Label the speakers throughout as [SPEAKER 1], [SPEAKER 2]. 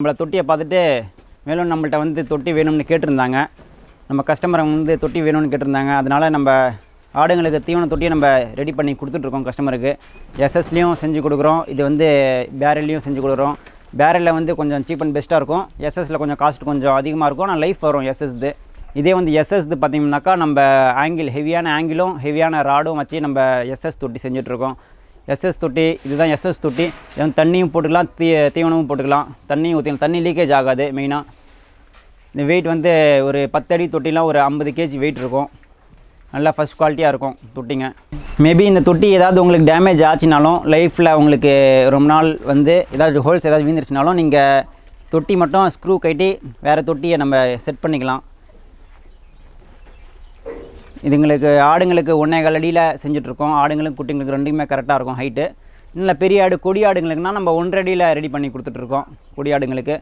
[SPEAKER 1] நம்மளை தொட்டியை பார்த்துட்டு மேலும் நம்மள்கிட்ட வந்து தொட்டி வேணும்னு கேட்டிருந்தாங்க. நம்ம கஸ்டமரை வந்து தொட்டி வேணும்னு கேட்டிருந்தாங்க. அதனால் நம்ம ஆடுங்களுக்கு தீவன தொட்டியை நம்ம ரெடி பண்ணி கொடுத்துட்ருக்கோம் கஸ்டமருக்கு எஸ்எஸ்லேயும் செஞ்சு கொடுக்குறோம். இது வந்து பேரல்லையும் செஞ்சு கொடுக்குறோம். பேரலில் வந்து கொஞ்சம் சீப் அண்ட் பெஸ்ட்டாக இருக்கும். எஸ்எஸில் கொஞ்சம் காஸ்ட் கொஞ்சம் அதிகமாக இருக்கும். ஆனால் லைஃப் வரும் எஸ்எஸ்து இதே வந்து எஸ்எஸ்து பார்த்திங்கனாக்கா நம்ம ஆங்கிள் ஹெவியான ஆங்கிளும் ஹெவியான ராடும் வச்சு நம்ம எஸ்எஸ் தொட்டி செஞ்சுட்ருக்கோம். எஸ்எஸ் தொட்டி இதுதான் எஸ்எஸ் தொட்டி. இதன் தண்ணியும் போட்டுக்கலாம் தீ தீவனமும் போட்டுக்கலாம். தண்ணியும் ஊற்றிக்கலாம் தண்ணி லீக்கேஜ் ஆகாது மெயினாக இந்த வெயிட் வந்து ஒரு பத்தடி தொட்டிலாம் ஒரு ஐம்பது கேஜி வெயிட் இருக்கும். நல்லா ஃபஸ்ட் குவாலிட்டியாக இருக்கும் தொட்டிங்க. மேபி இந்த தொட்டி ஏதாவது உங்களுக்கு டேமேஜ் ஆச்சுனாலும் லைஃப்பில் உங்களுக்கு ரொம்ப நாள் வந்து ஏதாவது ஹோல்ஸ் ஏதாவது வீந்துருச்சுனாலும் நீங்கள் தொட்டி மட்டும் ஸ்க்ரூ கட்டி வேறு தொட்டியை நம்ம செட் பண்ணிக்கலாம். இதுங்களுக்கு ஆடுங்களுக்கு ஒன்றே கால் அடியில் செஞ்சுட்ருக்கோம். ஆடுங்களுக்கு குட்டிங்களுக்கு ரெண்டுமே கரெக்டாக இருக்கும் ஹைட்டு இல்லை பெரிய ஆடு கொடி ஆடுங்களுக்குனா நம்ம ஒன்றரை அடியில் ரெடி பண்ணி கொடுத்துட்ருக்கோம் கொடி ஆடுங்களுக்கு.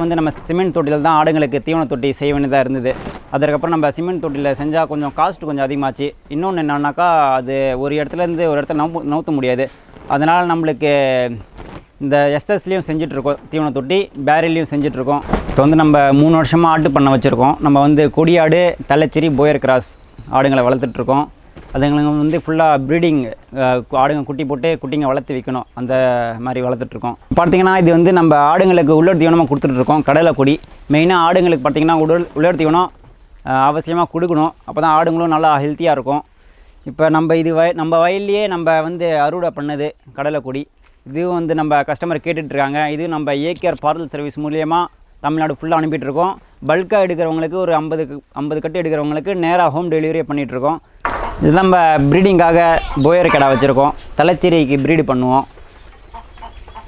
[SPEAKER 1] வந்து நம்ம சிமெண்ட் தொட்டியில் தான் ஆடுங்களுக்கு தீவன தொட்டி செய்ய வேண்டியதாக இருந்தது. அதற்கப்புறம் நம்ம சிமெண்ட் தொட்டியில் செஞ்சால் கொஞ்சம் காஸ்ட் கொஞ்சம் அதிகமாச்சு. இன்னொன்று என்னன்னாக்கா அது ஒரு இடத்துலேருந்து ஒரு இடத்துல நவு நவுத்த முடியாது. அதனால் நம்மளுக்கு இந்த எஸ்எஸ்லேயும் செஞ்சிட்ருக்கோம் தீவன தொட்டி பேரிலையும் செஞ்சிட்ருக்கோம். இப்போ வந்து நம்ம மூணு வருஷமாக ஆட்டு பண்ண வச்சுருக்கோம். நம்ம வந்து கொடியாடு தலைச்சேரி போயர் கிராஸ் ஆடுங்களை வளர்த்துட்ருக்கோம். அதுங்களுக்கு வந்து ஃபுல்லாக ப்ரீடிங் ஆடுங்க குட்டி போட்டு குட்டிங்க வளர்த்து வைக்கணும். அந்த மாதிரி வளர்த்துட்ருக்கோம். பார்த்தீங்கன்னா இது வந்து நம்ம ஆடுங்களுக்கு உள்ளர் தீவனமாக கொடுத்துட்ருக்கோம் கடலை கொடி. மெயினாக ஆடுங்களுக்கு பார்த்திங்கன்னா உடல் உள்ளர் தீவனம் அவசியமாக கொடுக்கணும். அப்போ தான் ஆடுங்களும் நல்லா ஹெல்த்தியாக இருக்கும். இப்போ நம்ம இது வய நம்ம வயல்லையே நம்ம வந்து அறுவடை பண்ணது கடலை கொடி. இதுவும் வந்து நம்ம கஸ்டமர் கேட்டுட்ருக்காங்க. இது நம்ம ஏகேஆர் பார்சல் சர்வீஸ் மூலியமாக தமிழ்நாடு ஃபுல்லாக அனுப்பிட்டுருக்கோம். பல்காக எடுக்கிறவங்களுக்கு ஒரு ஐம்பது ஐம்பது கட்டு எடுக்கிறவங்களுக்கு நேராக ஹோம் டெலிவரியே பண்ணிகிட்ருக்கோம் இது நம்ம ப்ரீடிங்காக போயர் கடை வச்சுருக்கோம். தலைச்சேரிக்கு ப்ரீடு பண்ணுவோம்.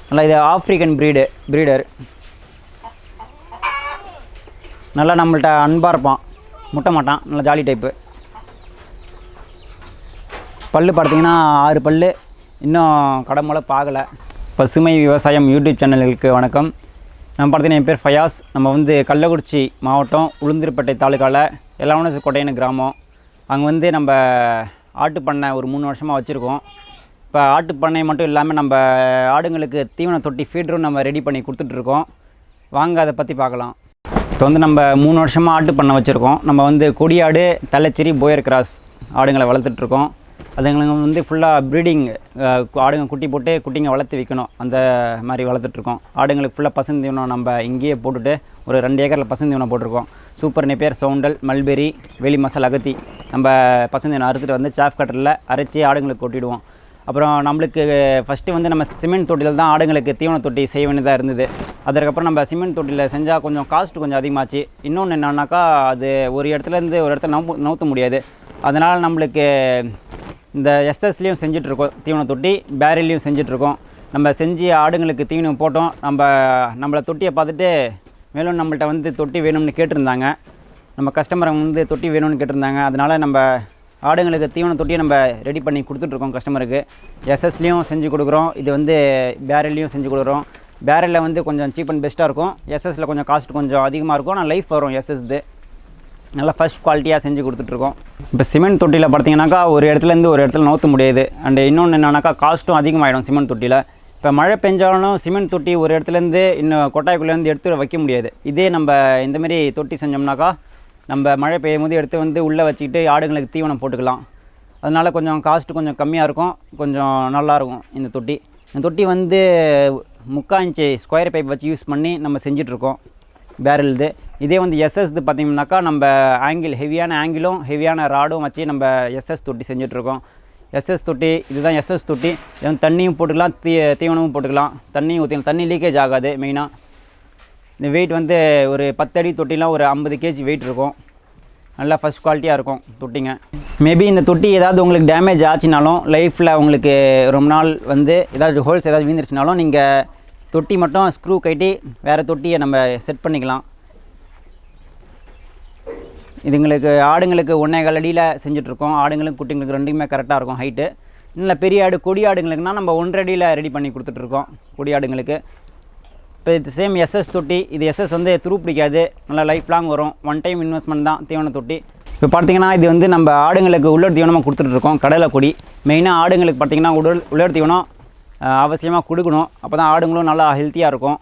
[SPEAKER 1] நல்லா இது ஆப்ரிக்கன் ப்ரீடு ப்ரீடர் நல்லா நம்மள்ட்ட அன்பாக இருப்பான். முட்டை மாட்டான். நல்லா ஜாலி டைப்பு பல்லு பார்த்தீங்கன்னா ஆறு பல்லு. இன்னும் கடமுளை பார்க்கல. பசுமை விவசாயம் யூடியூப் சேனல்களுக்கு வணக்கம். நம்ம பார்த்தீங்கன்னா என் பேர் ஃபயாஸ். நம்ம வந்து கள்ளக்குறிச்சி மாவட்டம் உளுந்தூர்பேட்டை தாலுக்காவில் எல்லாமே கோட்டைன்னு கிராமம். அங்கே வந்து நம்ம ஆட்டு பண்ணை ஒரு மூணு வருஷமாக வச்சுருக்கோம். இப்போ ஆட்டு பண்ணை மட்டும் இல்லாமல் நம்ம ஆடுங்களுக்கு தீவன தொட்டி ஃபீடரும் நம்ம ரெடி பண்ணி கொடுத்துட்ருக்கோம் வாங்க அதை பற்றி பார்க்கலாம். இப்போ வந்து நம்ம மூணு வருஷமாக ஆட்டு பண்ணை வச்சுருக்கோம். நம்ம வந்து கொடியாடு தலைச்சேரி போயர் கிராஸ் ஆடுங்களை வளர்த்துட்ருக்கோம் அதுங்களுக்கு வந்து ஃபுல்லாக ப்ரீடிங் ஆடுங்க குட்டி போட்டு குட்டிங்க வளர்த்து வைக்கணும். அந்த மாதிரி வளர்த்துட்ருக்கோம். ஆடுங்களுக்கு ஃபுல்லாக பசுந்தீவனம் நம்ம இங்கேயே போட்டுட்டு ஒரு ரெண்டு ஏக்கரில் பசுந்தீவனம் போட்டிருக்கோம். சூப்பர் நெப்பேர் சவுண்டல் மல்பெரி வெளி மசால் அகத்தி நம்ம பசுந்தீவனம் அறுத்துட்டு வந்து சாஃப் கட்டரில் அரைச்சி ஆடுங்களுக்கு கொட்டிடுவோம். அப்புறம் நம்மளுக்கு ஃபஸ்ட்டு வந்து நம்ம சிமெண்ட் தொட்டியில் தான் ஆடுங்களுக்கு தீவன தொட்டி செய்ய வேண்டியதாக இருந்தது. அதற்கப்புறம் நம்ம சிமெண்ட் தொட்டியில் செஞ்சால் கொஞ்சம் காஸ்ட் கொஞ்சம் அதிகமாச்சு. இன்னொன்று என்னன்னாக்கா அது ஒரு இடத்துலேருந்து ஒரு இடத்துல நவு நவுத்த முடியாது. அதனால் நம்மளுக்கு இந்த எஸ்எஸ்லேயும் செஞ்சிட்ருக்கோம் தீவன தொட்டி பேரல்லையும் செஞ்சிட்ருக்கோம். நம்ம செஞ்சு ஆடுங்களுக்கு தீவனம் போட்டோம். நம்ம நம்மளை தொட்டியை பார்த்துட்டு மேலும் நம்மள்ட்ட வந்து தொட்டி வேணும்னு கேட்டிருந்தாங்க. நம்ம கஸ்டமர் வந்து தொட்டி வேணும்னு கேட்டிருந்தாங்க. அதனால் நம்ம ஆடுங்களுக்கு தீவன தொட்டியை நம்ம ரெடி பண்ணி கொடுத்துட்ருக்கோம் கஸ்டமருக்கு எஸ்எஸ்லேயும் செஞ்சு கொடுக்குறோம். இது வந்து பேரல்லையும் செஞ்சு கொடுக்குறோம். பேரலில் வந்து கொஞ்சம் சீப் அண்ட் பெஸ்ட்டாக இருக்கும். எஸ்எஸில் கொஞ்சம் காஸ்ட் கொஞ்சம் அதிகமாக இருக்கும். ஆனால் லைஃப் வரும் எஸ்எஸ்து நல்லா ஃபஸ்ட் குவாலிட்டியாக செஞ்சு கொடுத்துட்ருக்கோம். இப்போ சிமெண்ட் தொட்டியில் பார்த்தீங்கன்னாக்கா ஒரு இடத்துலேருந்து ஒரு இடத்துல நோற்ற முடியாது. அண்ட் இன்னொன்று என்னன்னாக்கா காஸ்ட்டும் அதிகமாகிடும் சிமெண்ட் தொட்டியில். இப்போ மழை பெஞ்சாலும் சிமெண்ட் தொட்டி ஒரு இடத்துலேருந்து இன்னும் கொட்டாய்க்குள்ளேருந்து எடுத்து வைக்க முடியாது. இதே நம்ம இந்தமாரி தொட்டி செஞ்சோம்னாக்கா நம்ம மழை பெய்யும் போது எடுத்து வந்து உள்ளே வச்சுக்கிட்டு ஆடுங்களுக்கு தீவனம் போட்டுக்கலாம். அதனால் கொஞ்சம் காஸ்ட் கொஞ்சம் கம்மியாக இருக்கும். கொஞ்சம் நல்லாயிருக்கும் இந்த தொட்டி. இந்த தொட்டி வந்து முக்கால் இன்ச்சு ஸ்கொயர் பைப் வச்சு யூஸ் பண்ணி நம்ம செஞ்சிட்ருக்கோம். பேரல்து இதே. வந்து எஸ்எஸ்து பார்த்தீங்கன்னாக்கா நம்ம ஆங்கிள் ஹெவியான ஆங்கிளும் ஹெவியான ராடும் வச்சு நம்ம எஸ்எஸ் தொட்டி செஞ்சிட்ருக்கோம். எஸ்எஸ் தொட்டி இதுதான் எஸ்எஸ் தொட்டி. இது வந்து தண்ணியும் போட்டுக்கலாம் தீ தீவனமும் போட்டுக்கலாம். தண்ணியும் ஊற்றிக்கலாம் தண்ணி லீக்கேஜ் ஆகாது மெயினாக இந்த வெயிட் வந்து ஒரு பத்து அடி தொட்டிலாம் ஒரு ஐம்பது கேஜி வெயிட் இருக்கும். நல்லா ஃபஸ்ட் குவாலிட்டியாக இருக்கும் தொட்டிங்க. மேபி இந்த தொட்டி ஏதாவது உங்களுக்கு டேமேஜ் ஆச்சுனாலும் லைஃப்பில் உங்களுக்கு ரொம்ப நாள் வந்து ஏதாவது ஹோல்ஸ் ஏதாவது வீந்துருச்சுனாலும் நீங்கள் தொட்டி மட்டும் ஸ்க்ரூ கட்டி வேறு தொட்டியை நம்ம செட் பண்ணிக்கலாம். இதுங்களுக்கு ஆடுங்களுக்கு ஒன்றே கால் அடியில் செஞ்சுட்ருக்கோம் ஆடுங்களுக்கு குட்டிங்களுக்கு ரெண்டுமே கரெக்டாக இருக்கும் ஹைட்டு இல்லை பெரிய ஆடு கொடி ஆடுங்களுக்குனா நம்ம ஒன்றரை அடியில் ரெடி பண்ணி கொடுத்துட்ருக்கோம் கொடி ஆடுங்களுக்கு. இப்போ இது சேம் எஸ்எஸ் தொட்டி. இது எஸ்எஸ் வந்து துரு பிடிக்காது. நல்லா லைஃப் லாங் வரும். ஒன் டைம் இன்வெஸ்ட்மெண்ட் தான் தீவன தொட்டி. இப்போ பார்த்தீங்கன்னா இது வந்து நம்ம ஆடுங்களுக்கு உள்ளர் தீவனமாக கொடுத்துட்ருக்கோம் கடலை கொடி. மெயினாக ஆடுங்களுக்கு பார்த்திங்கன்னா உடல் உள்ளர் தீவனம் அவசியமாக கொடுக்கணும். அப்போ தான் ஆடுங்களும் நல்லா ஹெல்த்தியாக இருக்கும்.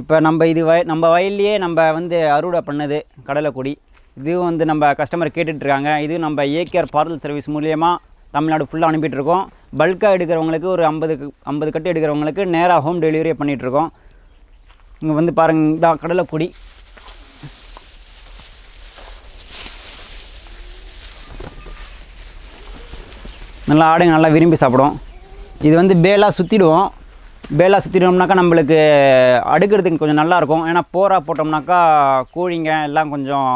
[SPEAKER 1] இப்போ நம்ம இது வய நம்ம வயல்லையே நம்ம வந்து அறுவடை பண்ணது கடலைக்கொடி இதுவும் வந்து நம்ம கஸ்டமர் கேட்டுட்ருக்காங்க. இது நம்ம ஏகேஆர் பார்சல் சர்வீஸ் மூலியமாக தமிழ்நாடு ஃபுல்லாக அனுப்பிட்டுருக்கோம். பல்காக எடுக்கிறவங்களுக்கு ஒரு ஐம்பது ஐம்பது கட்டு எடுக்கிறவங்களுக்கு நேராக ஹோம் டெலிவரியே பண்ணிகிட்ருக்கோம் இங்கே வந்து பாருங்க இதான் கடலைக்கொடி நல்லா ஆடுங்க நல்லா விரும்பி சாப்பிடும் இது வந்து பேலாக சுற்றிடுவோம் பேலாக சுற்றிட்டோம்னாக்கா நம்மளுக்கு அடுக்கிறதுக்கு கொஞ்சம் நல்லாயிருக்கும். ஏன்னா போரா போட்டோம்னாக்கா கூழிங்க எல்லாம் கொஞ்சம்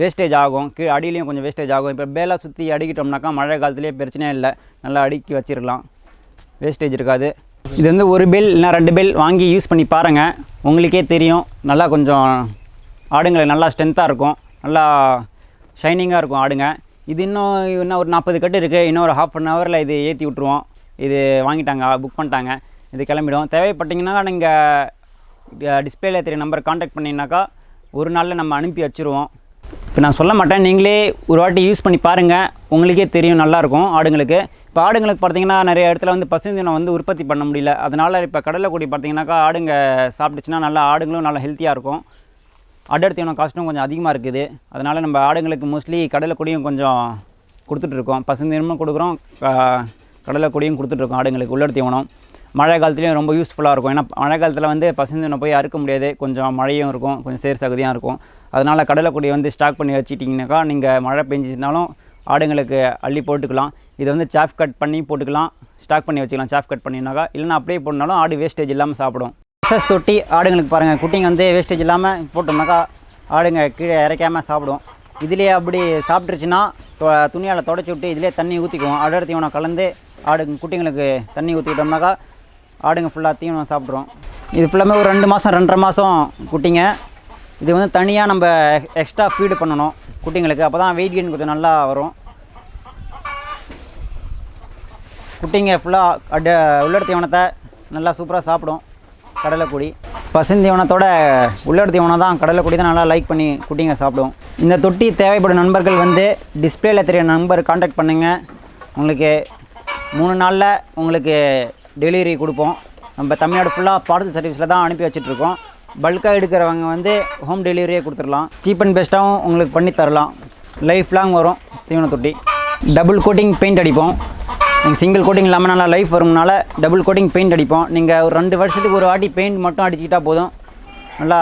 [SPEAKER 1] வேஸ்டேஜ் ஆகும். கீழே அடியிலையும் கொஞ்சம் வேஸ்டேஜ் ஆகும். இப்போ பேலாக சுற்றி அடிக்கிட்டோம்னாக்கா மழை காலத்துலேயே பிரச்சனையே இல்லை. நல்லா அடுக்கி வச்சிருக்கலாம் வேஸ்டேஜ் இருக்காது. இது வந்து ஒரு பெல் இல்லைனா ரெண்டு பெல் வாங்கி யூஸ் பண்ணி பாருங்கள் உங்களுக்கே தெரியும். நல்லா கொஞ்சம் ஆடுங்களுக்கு நல்லா ஸ்ட்ரென்த்தாக இருக்கும். நல்லா ஷைனிங்காக இருக்கும் ஆடுங்க. இது இன்னும் இன்னும் ஒரு நாற்பது கட்டு இருக்குது இன்னும் ஒரு ஹாஃப் அன் ஹவரில் இது ஏற்றி விட்ருவோம் இது வாங்கிட்டாங்க புக் பண்ணிட்டாங்க. இது கிளம்பிடும். தேவைப்பட்டிங்கன்னா நீங்கள் டிஸ்பிளேல தெரிய நம்பர் காண்டாக்ட் பண்ணிங்கனாக்கா ஒரு நாளில் நம்ம அனுப்பி வச்சுருவோம். இப்போ நான் சொல்ல மாட்டேன். நீங்களே ஒரு வாட்டி யூஸ் பண்ணி பாருங்கள் உங்களுக்கே தெரியும் நல்லாயிருக்கும் ஆடுங்களுக்கு. இப்போ ஆடுங்களுக்கு பார்த்தீங்கன்னா நிறைய இடத்துல வந்து பசுந்தினம் வந்து உற்பத்தி பண்ண முடியல. அதனால் இப்போ கடலைக்குடி பார்த்தீங்கன்னாக்கா ஆடுங்க சாப்பிட்டுச்சுன்னா நல்லா ஆடுங்களும் நல்லா ஹெல்த்தியாக இருக்கும். அடர் தீவனம் காஸ்ட்டும் கொஞ்சம் அதிகமாக இருக்குது. அதனால் நம்ம ஆடுங்களுக்கு மோஸ்ட்லி கடலைக்குடியும் கொஞ்சம் கொடுத்துட்ருக்கோம் பசுந்தீனமும் கொடுக்குறோம். கடலை கடலைக்குடியும் கொடுத்துட்ருக்கோம் ஆடுங்களுக்கு உள்ளர் தீவனம் மழை காலத்துலேயும் ரொம்ப யூஸ்ஃபுல்லாக இருக்கும். ஏன்னா மழை காலத்தில் வந்து பசுந்தீவனம் போய் அறுக்க முடியாது. கொஞ்சம் மழையும் இருக்கும் கொஞ்சம் சேர் சகதியாக இருக்கும். அதனால் கடலைக்குடியை வந்து ஸ்டாக் பண்ணி வச்சுட்டிங்கனாக்கா நீங்கள் மழை பெஞ்சிச்சுனாலும் ஆடுங்களுக்கு அள்ளி போட்டுக்கலாம். இதை வந்து சாஃப் கட் பண்ணி போட்டுக்கலாம். ஸ்டாக் பண்ணி வச்சுக்கலாம் சாஃப் கட் பண்ணினாக்கா. இல்லைன்னா அப்படியே போடனாலும் ஆடு வேஸ்டேஜ் இல்லாமல் சாப்பிடும். எக்ஸஸ் தொட்டி ஆடுங்களுக்கு பாருங்கள் குட்டிங்க வந்து வேஸ்டேஜ் இல்லாமல் போட்டோம்னாக்கா ஆடுங்க கீழே இறைக்காமல் சாப்பிடும். இதுலேயே அப்படி சாப்பிட்ருச்சுன்னா துணியால் தொடச்சி விட்டு இதிலே தண்ணி ஊற்றிக்குவோம் அடர் தீவனம் கலந்து ஆடு குட்டிங்களுக்கு தண்ணி ஊற்றிக்கிட்டோம்னாக்கா ஆடுங்க ஃபுல்லாக தீவனம் சாப்பிட்ரும் இது ஃபுல்லாமே ஒரு ரெண்டு மாதம் ரெண்டரை மாதம் குட்டிங்க. இது வந்து தனியாக நம்ம எக்ஸ்ட்ரா ஃபீடு பண்ணணும் குட்டிங்களுக்கு. அப்போ தான் வெயிட் கெயின் கொஞ்சம் நல்லா வரும். குட்டிங்க ஃபுல்லாக அட உள்ளர் தீவனத்தை நல்லா சூப்பராக சாப்பிடும். கடலைக்குடி பசுந்தீவனத்தோட உள்ளர் தீவனம் தான் கடலைக்குடி தான் நல்லா லைக் பண்ணி குட்டிங்க சாப்பிடும். இந்த தொட்டி தேவைப்படும் நண்பர்கள் வந்து டிஸ்பிளேயில் தெரிய நம்பர் காண்டாக்ட் பண்ணுங்கள் உங்களுக்கு மூணு நாளில் உங்களுக்கு டெலிவரி கொடுப்போம். நம்ம தமிழ்நாடு ஃபுல்லாக பார்சல் சர்வீஸில் தான் அனுப்பி வச்சுட்ருக்கோம் பல்காக எடுக்கிறவங்க வந்து ஹோம் டெலிவரியே கொடுத்துடலாம். சீப் அண்ட் பெஸ்ட்டாகவும் உங்களுக்கு பண்ணி தரலாம். லைஃப் லாங் வரும் தீவன தொட்டி டபுள் கோட்டிங் பெயிண்ட் அடிப்போம். நீங்கள் சிங்கிள் கோட்டிங் இல்லாமல் நல்லா லைஃப் வரும்னால டபுள் கோட்டிங் பெயிண்ட் அடிப்போம். நீங்கள் ஒரு ரெண்டு வருஷத்துக்கு ஒரு வாட்டி பெயிண்ட் மட்டும் அடிச்சுக்கிட்டால் போதும். நல்லா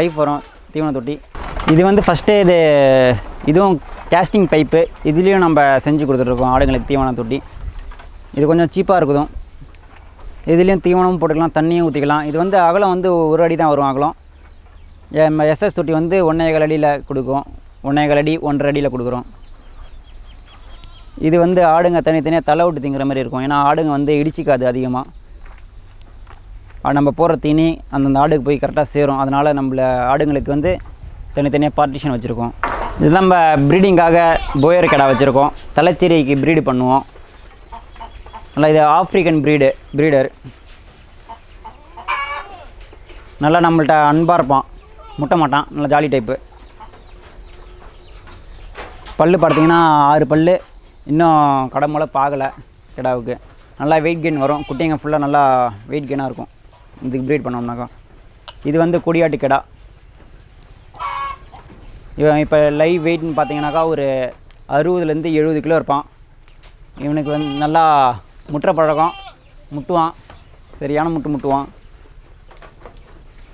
[SPEAKER 1] லைஃப் வரும் தீவன தொட்டி இது வந்து ஃபஸ்ட்டு இது இதுவும் கேஸ்டிங் பைப்பு இதுலேயும் நம்ம செஞ்சு கொடுத்துட்ருக்கோம் ஆடுங்களுக்கு தீவன தொட்டி இது கொஞ்சம் சீப்பாக இருக்குதும். இதுலேயும் தீவனமும் போட்டுக்கலாம் தண்ணியும் ஊற்றிக்கலாம் இது வந்து அகலம் வந்து ஒரு அடி தான் வரும் அகலம். நம்ம எஸ்எஸ் தொட்டி வந்து ஒன்றேகால் அடியில் கொடுக்கும். ஒன்றேகால் அடி ஒன்றரை அடியில் கொடுக்குறோம். இது வந்து ஆடுங்க தனித்தனியாக தலை விட்டு திங்கிற மாதிரி இருக்கும். ஏன்னா ஆடுங்க வந்து இடிச்சிக்காது அதிகமாக நம்ம போடுற தீனி அந்தந்த ஆடுக்கு போய் கரெக்டாக சேரும். அதனால் நம்மள ஆடுங்களுக்கு வந்து தனித்தனியாக பார்ட்டிஷன் வச்சுருக்கோம். இது நம்ம ப்ரீடிங்காக போயர் கடை வச்சுருக்கோம். தலைச்சேரிக்கு ப்ரீடு பண்ணுவோம். நல்லா இது ஆப்ரிக்கன் ப்ரீடு ப்ரீடர் நல்லா நம்மள்ட்ட அன்பாக இருப்பான். முட்டை மாட்டான். நல்லா ஜாலி டைப்பு பல்லு பார்த்தீங்கன்னா ஆறு பல்லு. இன்னும் கடமுளை பாகலை கிடாவுக்கு. நல்லா வெயிட் கெயின் வரும். குட்டிங்க ஃபுல்லாக நல்லா வெயிட் கெயினாக இருக்கும். இதுக்கு ப்ரீட் பண்ணோம்னாக்கா. இது வந்து கொடியாட்டு கிடா. இவன் இப்போ லைவ் வெயிட்னு பார்த்தீங்கன்னாக்கா ஒரு அறுபதுலேருந்து எழுபது கிலோ இருப்பான். இவனுக்கு வந்து நல்லா முட்டுற பழக்கம் முட்டுவான். சரியான முட்டு முட்டுவான்.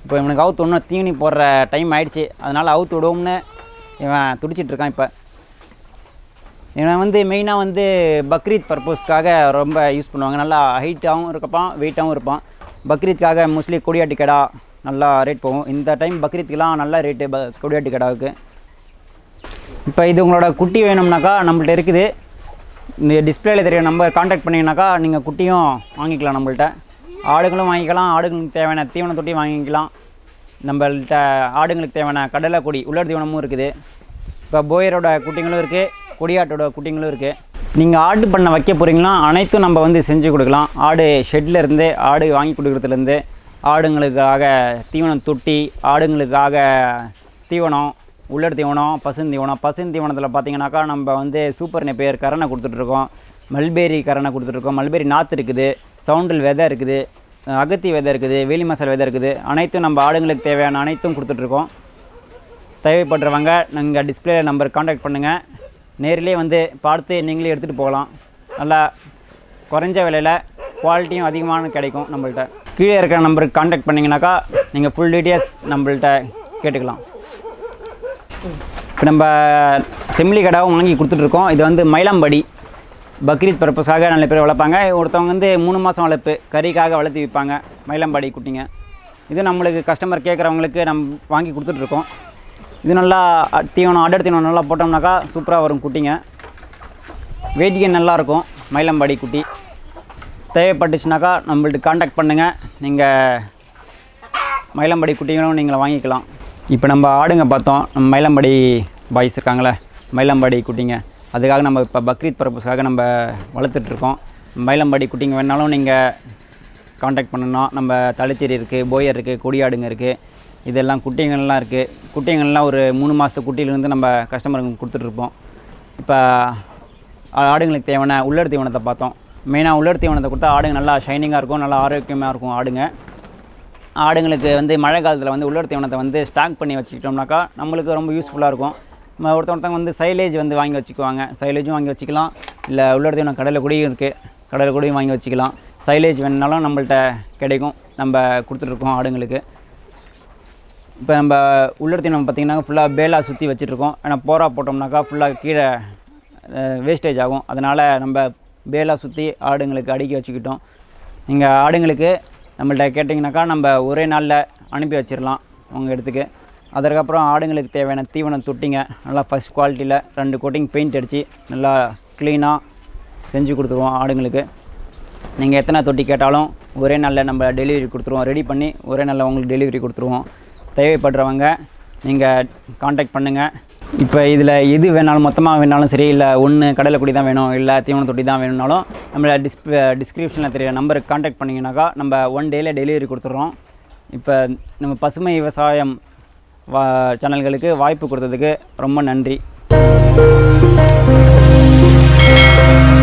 [SPEAKER 1] இப்போ இவனுக்கு அவுத்து ஒன்றும் தீனி போடுற டைம் ஆயிடுச்சு. அதனால் அவுத்து விடுவோம்னு இவன் துடிச்சிட்ருக்கான் இப்போ. இவன் வந்து மெயினாக வந்து பக்ரீத் பர்பஸ்க்காக ரொம்ப யூஸ் பண்ணுவாங்க. நல்லா ஹைட்டாகவும் இருப்பான் வெயிட்டாகவும் இருப்பான். பக்ரீத்காக மோஸ்ட்லி கொடியாட்டு கடா நல்லா ரேட் போகும். இந்த டைம் பக்ரீத்துக்கெலாம் நல்ல ரேட்டு ப கொடியாட்டு கடாவுக்கு. இப்போ இது உங்களோட குட்டி வேணும்னாக்கா நம்மள்ட்ட இருக்குது. இந்த டிஸ்பிளேல தெரிய நம்பர் காண்டாக்ட் பண்ணிங்கனாக்கா நீங்கள் குட்டியும் வாங்கிக்கலாம் நம்மள்கிட்ட ஆடுகளும் வாங்கிக்கலாம் ஆடுகளுக்கு தேவையான தீவன தொட்டி வாங்கிக்கலாம். நம்மள்கிட்ட ஆடுங்களுக்கு தேவையான கடலை கொடி உள்ளர் தீவனமும் இருக்குது. இப்போ போயரோட குட்டிங்களும் இருக்குது கொடியாட்டோட குட்டிங்களும் இருக்குது நீங்கள் ஆடு பண்ண வைக்க போகிறீங்களா அனைத்தும் நம்ம வந்து செஞ்சு கொடுக்கலாம். ஆடு ஷெட்லேருந்து ஆடு வாங்கி கொடுக்குறதுலேருந்து ஆடுங்களுக்காக தீவனம் தொட்டி ஆடுங்களுக்காக தீவனம் உள்ளர் தீவனம் பசுந்தீவனம் பசுந்தீவனத்தில் பார்த்தீங்கன்னாக்கா நம்ம வந்து சூப்பர் நெப்பேர் கரணை கொடுத்துட்ருக்கோம். மல்பேரி கரணை கொடுத்துட்ருக்கோம். மல்பேரி நாற்று இருக்குது சவுண்டில் விதை இருக்குது அகத்தி விதை இருக்குது வேலி மசால் விதை இருக்குது. அனைத்தும் நம்ம ஆடுங்களுக்கு தேவையான அனைத்தும் கொடுத்துட்ருக்கோம். தேவைப்படுறவங்க நீங்கள் டிஸ்பிளே நம்பர் காண்டாக்ட் பண்ணுங்கள் நேரிலே வந்து பார்த்து நீங்களே எடுத்துகிட்டு போகலாம். நல்லா குறைஞ்ச விலையில் குவாலிட்டியும் அதிகமான கிடைக்கும் நம்மள்கிட்ட கீழே இருக்கிற நம்பருக்கு காண்டாக்ட் பண்ணிங்கனாக்கா நீங்கள் ஃபுல் டீட்டெயில்ஸ் நம்மள்கிட்ட கேட்டுக்கலாம். இப்போ நம்ம செம்மலி கடாவும் வாங்கி கொடுத்துட்ருக்கோம். இது வந்து மயிலாம்படி. பக்ரீத் பர்பஸாக நல்ல பேர் வளர்ப்பாங்க. ஒருத்தவங்க வந்து மூணு மாதம் வளர்ப்பு கறிக்காக வளர்த்து விற்பாங்க. மயிலாம்பாடி குட்டிங்க. இது நம்மளுக்கு கஸ்டமர் கேட்குறவங்களுக்கு நம்ம வாங்கி கொடுத்துட்ருக்கோம். இது நல்லா தீவனம் ஆர்டர் தீவனம் நல்லா போட்டோம்னாக்கா சூப்பராக வரும் குட்டிங்க. வெயிட் நல்லாயிருக்கும். மயிலம்பாடி குட்டி. தேவைப்பட்டுச்சுனாக்கா நம்மள்ட்ட காண்டாக்ட் பண்ணுங்கள் நீங்கள் மயிலம்பாடி குட்டிகளும் நீங்கள் வாங்கிக்கலாம். இப்போ நம்ம ஆடுங்க பார்த்தோம். நம்ம மயிலம்பாடி பாய்ஸ் இருக்காங்களே. மயிலம்பாடி குட்டிங்க. அதுக்காக நம்ம இப்போ பக்ரீத் பர்பஸ்க்காக நம்ம வளர்த்துட்ருக்கோம் மயிலம்பாடி குட்டிங்க வேணாலும் நீங்கள் காண்டாக்ட் பண்ணணும். நம்ம தலைச்சேரி இருக்குது போயர் இருக்குது கொடியாடுங்க இருக்குது இதெல்லாம் குட்டிங்கள்லாம் இருக்குது குட்டிங்கள்லாம் ஒரு மூணு மாதத்து குட்டியிலேருந்து நம்ம கஸ்டமருக்கு கொடுத்துட்ருப்போம் இப்போ ஆடுங்களுக்கு தேவையான உள்ளர் தீவனத்தை பார்த்தோம். மெயினாக உள்ளர் தீவனத்தை கொடுத்தா ஆடுங்க நல்லா ஷைனிங்காக இருக்கும் நல்லா ஆரோக்கியமாக இருக்கும் ஆடுங்க. ஆடுங்களுக்கு வந்து மழை காலத்தில் வந்து உள்ளர் தீவனத்தை வந்து ஸ்டாக் பண்ணி வச்சுக்கிட்டோம்னாக்கா நம்மளுக்கு ரொம்ப யூஸ்ஃபுல்லாக இருக்கும். நம்ம ஒருத்த ஒருத்தவங்க வந்து சைலேஜ் வந்து வாங்கி வச்சுக்குவாங்க. சைலேஜும் வாங்கி வச்சுக்கலாம். இல்லை உள்ளர் தீவனம் கடலில் கூடயும் இருக்குது கடலில் கூடயும் வாங்கி வச்சுக்கலாம். சைலேஜ் வேணுனாலும் நம்மள்ட்ட கிடைக்கும். நம்ம கொடுத்துட்ருக்கோம் ஆடுங்களுக்கு. இப்போ நம்ம உள்ளர் தீவனம் பார்த்திங்கன்னா ஃபுல்லாக பேலாக சுற்றி வச்சுட்ருக்கோம். ஏன்னா போரா போட்டோம்னாக்கா ஃபுல்லாக கீழே வேஸ்டேஜ் ஆகும். அதனால் நம்ம பேலாக சுற்றி ஆடுங்களுக்கு அடுக்கி வச்சுக்கிட்டோம். இங்கே ஆடுங்களுக்கு நம்மள்ட்ட கேட்டிங்கனாக்கா நம்ம ஒரே நாளில் அனுப்பி வச்சிடலாம் உங்கள் இடத்துக்கு. அதற்கப்புறம் ஆடுங்களுக்கு தேவையான தீவனம் தொட்டிங்க நல்லா ஃபஸ்ட் குவாலிட்டியில் ரெண்டு கோட்டிங் பெயிண்ட் அடித்து நல்லா க்ளீனாக செஞ்சு கொடுத்துருவோம் ஆடுங்களுக்கு. நீங்கள் எத்தனை தொட்டி கேட்டாலும் ஒரே நாளில் நம்ம டெலிவரி கொடுத்துருவோம். ரெடி பண்ணி ஒரே நாளில் உங்களுக்கு டெலிவரி கொடுத்துருவோம். தேவைப்படுறவங்க நீங்கள் காண்டாக்ட் பண்ணுங்கள் இப்போ இதில் எது வேணாலும் மொத்தமாக வேணாலும் சரி இல்லை ஒன்று கடலை குடி தான் வேணும் இல்லை தீவன தொட்டி தான் வேணும்னாலும் நம்மளை டிஸ் டிஸ்கிரிப்ஷனில் தெரிய நம்பருக்கு காண்டாக்ட் பண்ணிங்கனாக்கா நம்ம ஒன் டேயில் டெலிவரி கொடுத்துட்றோம். இப்போ நம்ம பசுமை விவசாயம் வா சேனல்களுக்கு வாய்ப்பு கொடுத்ததுக்கு ரொம்ப நன்றி.